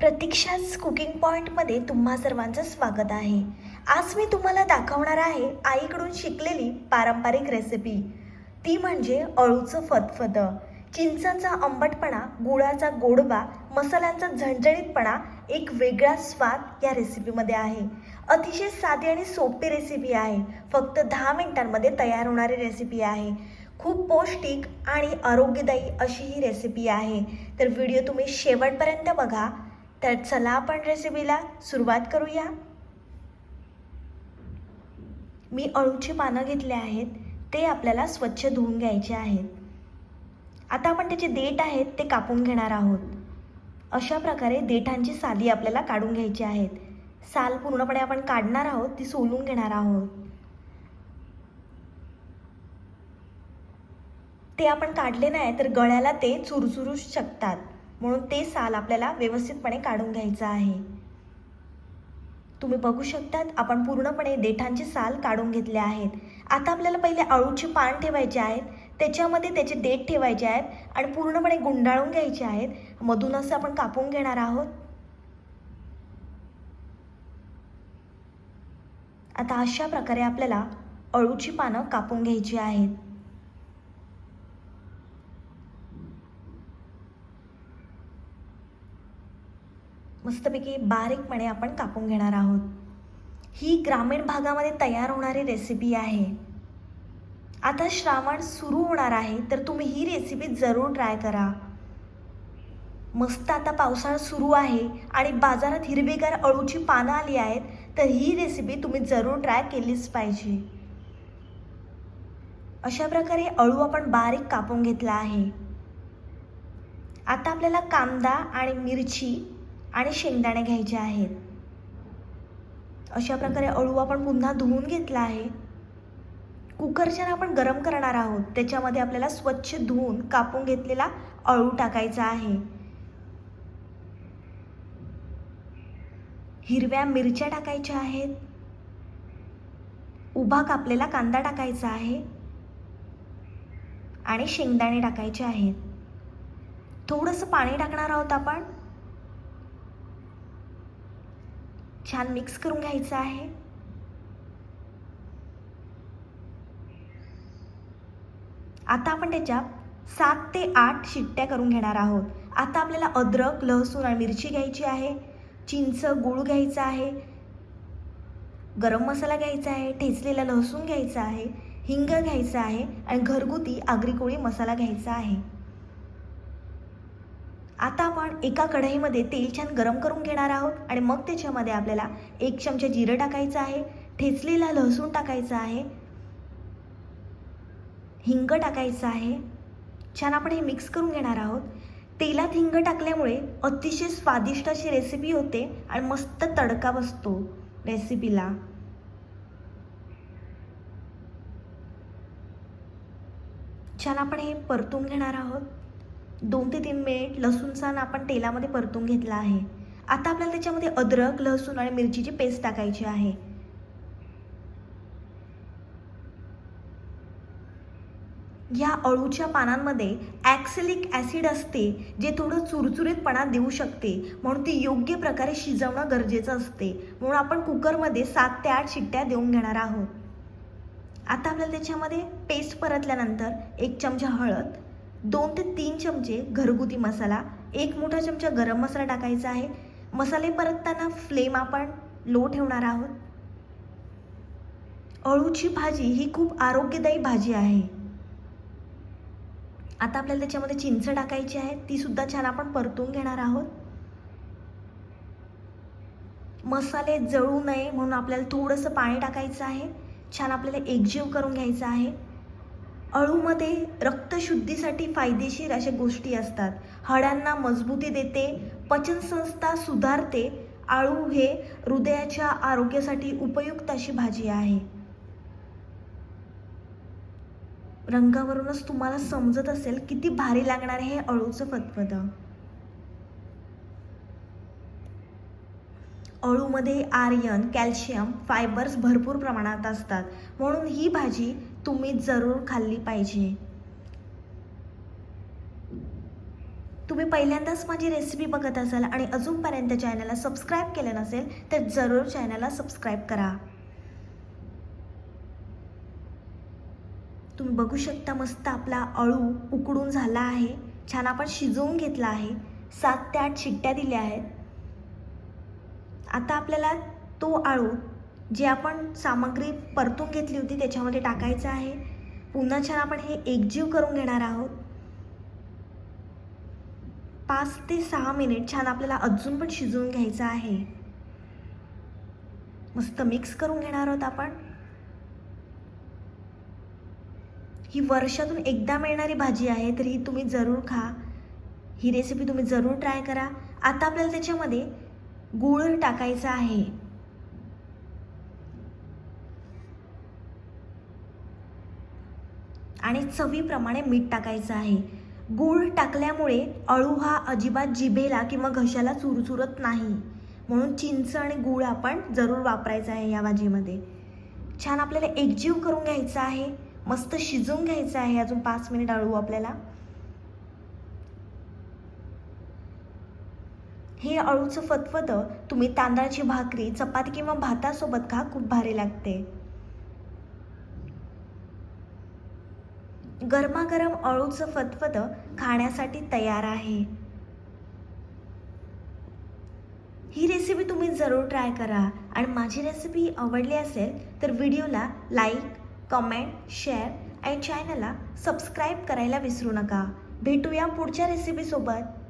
प्रतीक्षाच cooking पॉईंटमध्ये तुम्हा सर्वांचं स्वागत आहे. आज मी तुम्हाला दाखवणार आहे आईकडून शिकलेली पारंपरिक रेसिपी ती म्हणजे अळूचं फतफतं. चिंचाचा आंबटपणा गुळाचा गोडवा मसाल्यांचा झणझणीतपणा एक वेगळा स्वाद या रेसिपीमध्ये आहे. अतिशय साधी आणि सोपी रेसिपी आहे. फक्त दहा मिनिटांमध्ये तयार होणारी रेसिपी आहे. खूप पौष्टिक आणि आरोग्यदायी अशी ही रेसिपी आहे. तर व्हिडिओ तुम्ही शेवटपर्यंत बघा. तर चला आपण रेसिपीला सुरुवात करूया. मी अळूची पानं घेतले आहेत ते आपल्याला स्वच्छ धुवून घ्यायचे आहेत. आता आपण त्याचे देठ आहेत ते कापून घेणार आहोत. अशा प्रकारे देठांची साली आपल्याला काढून घ्यायची आहेत. साल पूर्णपणे आपण काढणार आहोत ती सोलून घेणार आहोत. ते आपण काढले नाही तर गळ्याला ते चुरचुरू शकतात. म्हणून ते साल आपल्याला व्यवस्थितपणे काढून घ्यायचं आहे. तुम्ही बघू शकतात आपण पूर्णपणे देठांचे साल काढून घेतले आहेत. आता आपल्याला पहिले अळूचे पान ठेवायचे आहेत त्याच्यामध्ये त्याचे देठ ठेवायचे आहेत आणि पूर्णपणे गुंडाळून घ्यायचे आहेत. मधून असं आपण कापून घेणार आहोत. आता अशा प्रकारे आपल्याला अळूची पानं कापून घ्यायची आहेत. मस्तपैकी बारीकपणे आपण कापून घेणार आहोत. ही ग्रामीण भागामध्ये तयार होणारी रेसिपी आहे. आता श्रावण सुरू होणार आहे तर तुम्ही ही रेसिपी जरूर ट्राय करा. मस्त आता पावसाळा सुरू आहे आणि बाजारात हिरवीगार अळूची पानं आली आहेत तर ही रेसिपी तुम्ही जरूर ट्राय केलीच पाहिजे. अशा प्रकारे अळू आपण बारीक कापून घेतला आहे. आता आपल्याला कांदा आणि मिरची आणि शेंगदाणे घ्यायचे आहेत. अशा प्रकारे अळू आपण पुन्हा धुवून घेतला आहे. कुकरच्यानं आपण गरम करणार आहोत. त्याच्यामध्ये आपल्याला स्वच्छ धुवून कापून घेतलेला अळू टाकायचा आहे. हिरव्या मिरच्या टाकायच्या आहेत. उभा कापलेला कांदा टाकायचा आहे. आणि शेंगदाणे टाकायचे आहेत. थोडंसं पाणी टाकणार आहोत आपण. छान मिक्स करून घ्यायचं आहे. आता आपण त्याच्यात सात ते आठ शिट्ट्या करून घेणार आहोत. आता आपल्याला अद्रक लसूण आणि मिरची घ्यायची आहे. चिंच गूळ घ्यायचा आहे. गरम मसाला घ्यायचा आहे. ठेचलेला लसूण घ्यायचा आहे. हिंग घ्यायचा आहे. आणि घरगुती आगरी कोळी मसाला घ्यायचा आहे. आता आपण एका कढईमध्ये तेल छान गरम करून घेणार आहोत आणि मग त्याच्यामध्ये आपल्याला एक चमचा जिरं टाकायचं आहे ठेचलेला लसूण टाकायचा आहे हिंग टाकायचं आहे. छान आपण हे मिक्स करून घेणार आहोत. तेलात हिंग टाकल्यामुळे अतिशय स्वादिष्ट अशी रेसिपी होते आणि मस्त तडका बसतो रेसिपीला छान आपण हे परतून घेणार आहोत. दोन ते तीन मिनिट लसूणचा आपण तेलामध्ये परतून घेतला आहे. आता आपल्याला त्याच्यामध्ये अद्रक लसूण आणि मिरचीची पेस्ट टाकायची आहे. या अळूच्या पानांमध्ये ॲक्सेलिक ॲसिड असते जे थोडं चुरचुरीतपणा देऊ शकते. म्हणून ती योग्य प्रकारे शिजवणं गरजेचं असते. म्हणून आपण कुकरमध्ये सात ते आठ शिट्ट्या देऊन घेणार आहोत. आता आपल्याला त्याच्यामध्ये पेस्ट परतल्यानंतर एक चमचा हळद दोन ते तीन चमचे घरगुती मसाला एक मोठा चमचा गरम मसाला टाकायचा आहे. मसाले परतताना फ्लेम आपण लो ठेवणार आहोत. अळूची भाजी ही खूप आरोग्यदायी भाजी आहे. आता आपल्याला त्याच्यामध्ये चिंच टाकायची आहे ती सुद्धा छान आपण परतून घेणार आहोत. मसाले जळू नये म्हणून आपल्याला थोडंसं पाणी टाकायचं आहे. छान आपल्याला एकजीव करून घ्यायचं आहे. अळूमध्ये रक्तशुद्धीसाठी फायदेशीर अशा गोष्टी असतात. हाडांना मजबूती देते पचनसंस्था सुधारते आळू हे हृदयाच्या आरोग्यासाठी उपयुक्त अशी भाजी आहे. रंगावरूनच तुम्हाला समजत असेल किती भारी लागणार हे अळूचं फतफद अळूमध्ये आर्यन कॅल्शियम फायबर्स भरपूर प्रमाणात असतात. म्हणून ही भाजी तुम्ही जरूर खाल्ली पाहिजे. तुम्ही पहिल्यांदाच माझी रेसिपी बघत असाल आणि अजूनपर्यंत चॅनलला सबस्क्राईब केलं नसेल तर जरूर चॅनलला सबस्क्राईब करा. तुम्ही बघू शकता मस्त आपला अळू उकडून झाला आहे. छान आपण शिजवून घेतला आहे. सात ते आठ शिट्ट्या दिल्या आहेत. आता आपल्याला तो आळू जे आपण सामग्री परतून घेतली होती त्याच्यामध्ये टाकायचं आहे. पुन्हा छान आपण हे एकजीव करून घेणार आहोत. पाच ते सहा मिनिट छान आपल्याला अजून पण शिजवून घ्यायचं आहे. मस्त मिक्स करून घेणार आहोत आपण. ही वर्षातून एकदा मिळणारी भाजी आहे तर ही तुम्ही जरूर खा. ही रेसिपी तुम्ही जरूर ट्राय करा. आता आपल्याला त्याच्यामध्ये गूळ टाकायचा आहे. आणि चवीप्रमाणे मीठ टाकायचं आहे. गूळ टाकल्यामुळे अळू हा अजिबात जिभेला किंवा घशाला चुरचुरत नाही. म्हणून चिंच आणि गूळ आपण जरूर वापरायचं आहे या भाजीमध्ये. छान आपल्याला एकजीव करून घ्यायचा आहे. मस्त शिजून घ्यायचं आहे अजून पाच मिनिट अळू आपल्याला. हे अळूचं फतफत तुम्ही तांदळाची भाकरी चपाती किंवा भातासोबत खा खूप भारी लागते. गरमागरम अळूचं फतफत खाण्यासाठी तयार आहे. ही रेसिपी तुम्ही जरूर ट्राय करा आणि माझी रेसिपी आवडली असेल तर व्हिडिओला लाईक कमेंट शेअर आणि चॅनलला सबस्क्राईब करायला विसरू नका. भेटूया पुढच्या रेसिपीसोबत